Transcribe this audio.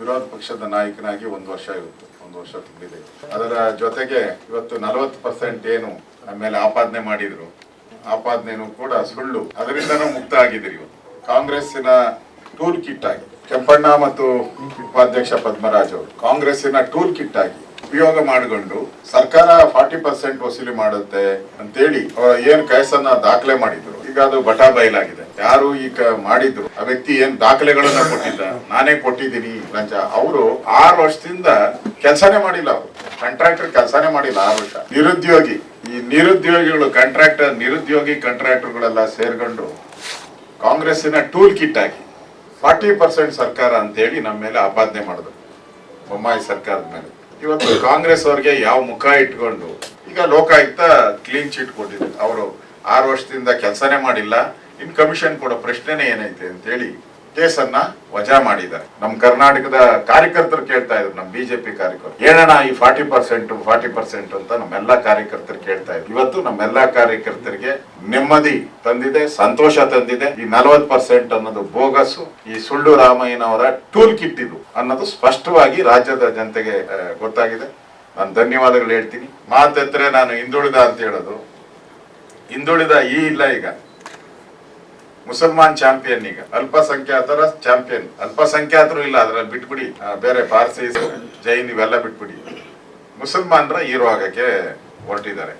ವಿರೋಧ ಪಕ್ಷದ ನಾಯಕನಾಗಿ ಒಂದು ವರ್ಷ ಇವತ್ತು ಒಂದು ವರ್ಷ ತುಂಬಿದೆ. ಅದರ ಜೊತೆಗೆ ಇವತ್ತು ನಲವತ್ತು ಪರ್ಸೆಂಟ್ ಏನು ಆಮೇಲೆ ಮೇಲೆ ಆಪಾದನೆ ಮಾಡಿದ್ರು. ಆಪಾದನೆನೂ ಕೂಡ ಸುಳ್ಳು. ಅದರಿಂದನೂ ಮುಕ್ತ ಆಗಿದ್ರು ಇವತ್ತು ಕಾಂಗ್ರೆಸ್ಸಿನ ಟೂಲ್ ಕಿಟ್ ಆಗಿ ಕೆಂಪಣ್ಣ ಮತ್ತು ಉಪಾಧ್ಯಕ್ಷ ಪದ್ಮರಾಜ್ ಅವರು ಕಾಂಗ್ರೆಸ್ಸಿನ ಟೂಲ್ ಕಿಟ್ ಆಗಿ ಉಪಯೋಗ ಮಾಡಿಕೊಂಡು ಸರ್ಕಾರ ಫಾರ್ಟಿ ಪರ್ಸೆಂಟ್ ವಸೂಲಿ ಮಾಡುತ್ತೆ ಅಂತೇಳಿ ಏನು ಕೇಸನ್ನ ದಾಖಲೆ ಮಾಡಿದ್ರು. ಈಗ ಅದು ಬಟಾ ಬಯಲಾಗಿದೆ. ಯಾರು ಈಗ ಮಾಡಿದ್ರು, ಆ ವ್ಯಕ್ತಿ ಏನ್ ದಾಖಲೆಗಳನ್ನ ಕೊಟ್ಟಿದ್ದ? ನಾನೇ ಕೊಟ್ಟಿದ್ದೀನಿ, ಲಂಚ. ಅವರು ಆರು ವರ್ಷದಿಂದ ಕೆಲಸನೇ ಮಾಡಿಲ್ಲ ಅವರು. ಕಾಂಟ್ರಾಕ್ಟರ್ ಕೆಲಸನೇ ಮಾಡಿಲ್ಲ ಆರು ವರ್ಷ. ನಿರುದ್ಯೋಗಿ, ಈ ನಿರುದ್ಯೋಗಿಗಳು ಕಾಂಟ್ರಾಕ್ಟರ್ ನಿರುದ್ಯೋಗಿ ಕಾಂಟ್ರಾಕ್ಟರ್ಗಳೆಲ್ಲ ಸೇರ್ಕೊಂಡು ಕಾಂಗ್ರೆಸ್ಸಿನ ಟೂಲ್ ಕಿಟ್ ಆಗಿ ಫಾರ್ಟಿ ಪರ್ಸೆಂಟ್ ಸರ್ಕಾರ ಅಂತೇಳಿ ನಮ್ಮ ಮೇಲೆ ಆಪಾದನೆ ಮಾಡಿದ್ರು, ಬೊಮ್ಮಾಯಿ ಸರ್ಕಾರದ ಮೇಲೆ. ಇವತ್ತು ಕಾಂಗ್ರೆಸ್ ಅವ್ರಿಗೆ ಯಾವ ಮುಖ ಇಟ್ಕೊಂಡು, ಈಗ ಲೋಕಾಯುಕ್ತ ಕ್ಲೀನ್ ಚಿಟ್ ಕೊಟ್ಟಿದ್ರು. ಅವರು ಆರು ವರ್ಷದಿಂದ ಕೆಲಸನೇ ಮಾಡಿಲ್ಲ. ಇನ್ ಕಮಿಷನ್ ಕೊಡೋ ಪ್ರಶ್ನೆನೇ ಏನೈತೆ ಅಂತೇಳಿ ಕೇಸನ್ನ ವಜಾ ಮಾಡಿದ್ದಾರೆ. ನಮ್ಮ ಕರ್ನಾಟಕದ ಕಾರ್ಯಕರ್ತರು ಕೇಳ್ತಾ ಇದ್ರು ನಮ್ಮ ಬಿಜೆಪಿ ಕಾರ್ಯಕರ್ತರು. ಏನಣ್ಣ ಈ ಫಾರ್ಟಿ ಪರ್ಸೆಂಟ್ ಫಾರ್ಟಿ ಪರ್ಸೆಂಟ್ ಅಂತ ನಮ್ಮೆಲ್ಲ ಕಾರ್ಯಕರ್ತರು ಕೇಳ್ತಾ ಇದ್ರು. ಇವತ್ತು ನಮ್ಮೆಲ್ಲ ಕಾರ್ಯಕರ್ತರಿಗೆ ನೆಮ್ಮದಿ ತಂದಿದೆ, ಸಂತೋಷ ತಂದಿದೆ. ಈ ನಲವತ್ ಪರ್ಸೆಂಟ್ ಅನ್ನೋದು ಬೋಗಸು ಈ ಸುಳ್ಳು ರಾಮಯ್ಯನವರ ಟೂಲ್ ಕಿಟ್ ಇದು ಅನ್ನೋದು ಸ್ಪಷ್ಟವಾಗಿ ರಾಜ್ಯದ ಜನತೆಗೆ ಗೊತ್ತಾಗಿದೆ. ನಾನು ಧನ್ಯವಾದಗಳು ಹೇಳ್ತೀನಿ. ಮಾತೆತ್ತರೆ ನಾನು ಹಿಂದುಳಿದ ಅಂತ ಹೇಳೋದು. ಹಿಂದುಳಿದ ಈ ಇಲ್ಲ ಈಗ. ಮುಸಲ್ಮಾನ್ ಚಾಂಪಿಯನ್ ಈಗ. ಅಲ್ಪಸಂಖ್ಯಾತರ ಚಾಂಪಿಯನ್ ಅಲ್ಪಸಂಖ್ಯಾತರು ಇಲ್ಲ, ಅದ್ರಲ್ಲಿ ಬಿಟ್ಬಿಡಿ. ಬೇರೆ ಪಾರ್ಸೀಸ್ ಜೈನ್ ಇವೆಲ್ಲ ಬಿಟ್ಬಿಡಿ. ಮುಸಲ್ಮಾನರ ಹೀರೋ ಆಗಕ್ಕೆ ಹೊರಟಿದ್ದಾರೆ.